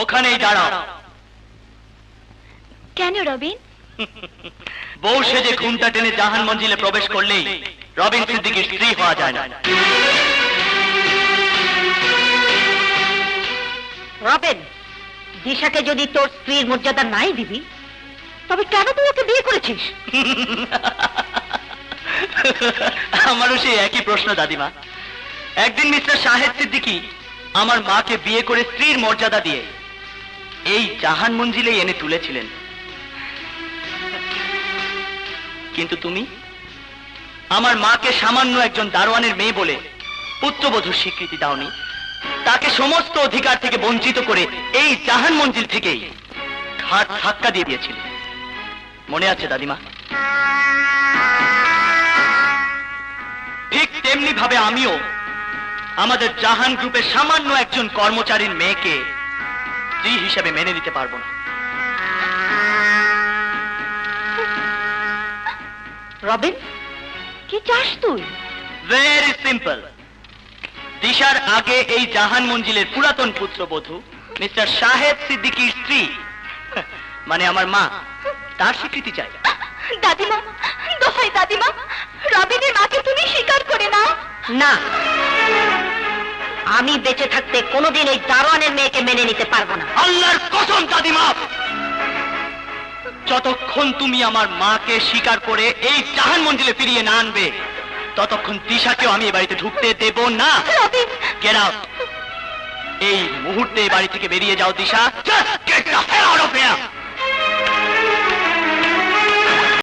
ওখানেই দাঁড়াও। কেন রবিন? বউ সেজে ঘুমটা টেনে জাহান মঞ্জিলে প্রবেশ করলেই রবিন সিদ্দিকীর স্ত্রী হওয়া যায় না। রবেন দিশাকে যদি তোর স্ত্রীর মর্যাদা নাই দিবি তবে কেন তুই ওকে বিয়ে করেছিস? আমারও সেই একই প্রশ্ন দাদিমা। একদিন মিস্টার শাহেদ সিদ্দিকী আমার মাকে বিয়ে করে স্ত্রীর মর্যাদা দিয়ে এই জাহান মঞ্জিলে এনে তুলেছিলেন। কিন্তু তুমি? আমার মাকে সামান্য একজন দারোয়ানের মেয়ে বলে পুত্রবধূর স্বীকৃতি দাওনি। তাকে সমস্ত অধিকার থেকে বঞ্চিত করে এই জাহান মঞ্জিল থেকেই ঘাট ধাক্কা দিয়ে দিয়েছিলে। মনে আছে দাদিমা? ঠিক তেমনি ভাবে আমিও আমাদের জাহান গ্রুপের সামান্য একজন কর্মচারীর মেয়েকে স্ত্রী হিসেবে মেনে নিতে পারব না। রবেন কি চাস তুই? ভেরি সিম্পল দিশার আগে এই জাহান মঞ্জিলের পুরাতন পুত্রবধূ মিস্টার শাহেদ সিদ্দিকীর স্ত্রী মানে আমার মা তার স্বীকৃতি চাই। দাদিমা দোহাই দাদিমা রবিনের মাকে তুমি স্বীকার করে নাও। না আমি বেঁচে থাকতে কোনোদিন ওই দারোয়ানের মেয়েকে মেনে নিতে পারব না। আল্লাহর কসম দাদিমা যতক্ষণ তুমি আমার মাকে স্বীকার করে এই জাহান মঞ্জিলে ফিরিয়ে না আনবে ততক্ষণ দিশাকেও আমি এ বাড়িতে ঢুকতে দেব না। গেট আউট এই মুহূর্তে বাড়ি থেকে বেরিয়ে যাও দিশা!